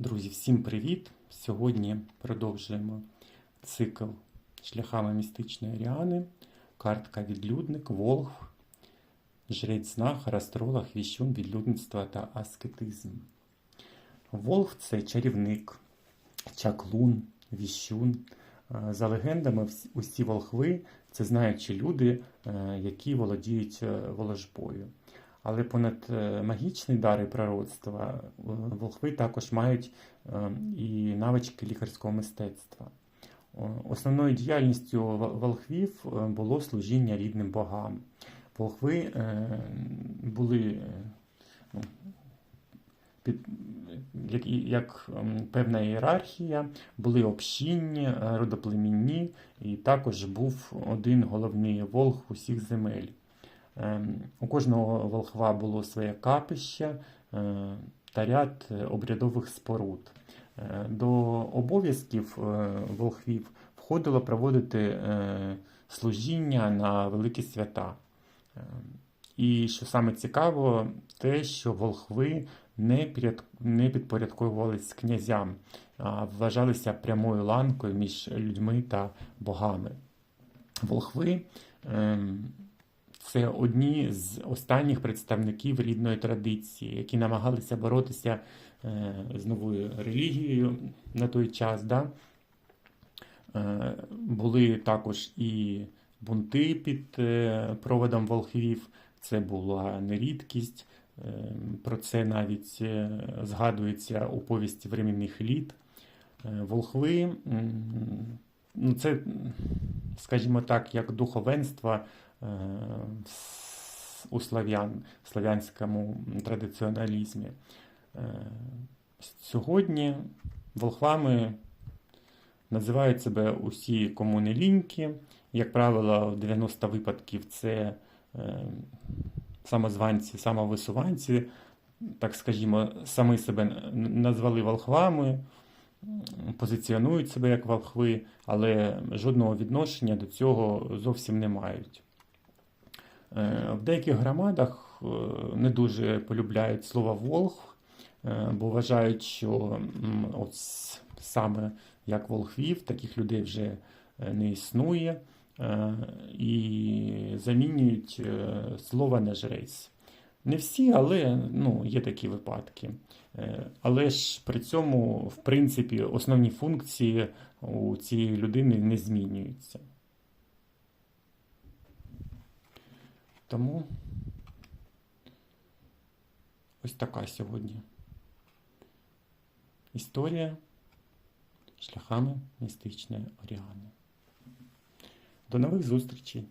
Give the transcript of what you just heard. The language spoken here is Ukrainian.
Друзі, всім привіт! Сьогодні продовжуємо цикл шляхами містичної Аріани. Картка відлюдник, Волг, жрець знахар, астролог, віщун, відлюдництва та аскетизм. Волг це чарівник, чаклун, віщун. Е, За легендами, усі волхви це знаючі люди, е, які володіють е, воложбою. Але понад е, магічний дар пророцтва, е, волхви також мають е, і навички лікарського мистецтва. Основною діяльністю волхвів було служіння рідним богам. Волхви були ну, під, як, як певна ієрархія, були общинні, родоплемінні, і також був один головний волх усіх земель. Ем, У кожного волхва було своє капище е, та ряд е, обрядових споруд. Е, До обов'язків волхвів входило проводити служіння на великі свята. Е, І що саме цікаво, те, що волхви не, підпорядковувались князям, а вважалися прямою ланкою між людьми та богами. Волхви ем, це одні з останніх представників рідної традиції, які намагалися боротися е, з новою релігією на той час. Да? Е, були також і бунти під е, проводом волхвів, це була не рідкість. Е, Про це навіть згадується у повісті временних літ. Волхви, ну це, скажімо так, як духовенство е, у слав'ян, слав'янському традиціоналізмі. Е, Сьогодні волхвами називають себе усі комуни ліньки. Як правило, в 90 випадків це е, самозванці, самовисуванці, так скажімо, самі себе назвали волхвами, позиціонують себе як волхви, але жодного відношення до цього зовсім не мають. Е, В деяких громадах е, не дуже полюбляють слово волх, е, бо вважають, що от саме як волхвів, таких людей вже не існує, і замінюють слово на жрець. Не всі, але ну, є такі випадки. Е, Але ж при цьому, в принципі, основні функції у цієї людини не змінюються. Тому ось така сьогодні історія шляхами містичної Оріани. До нових зустрічей!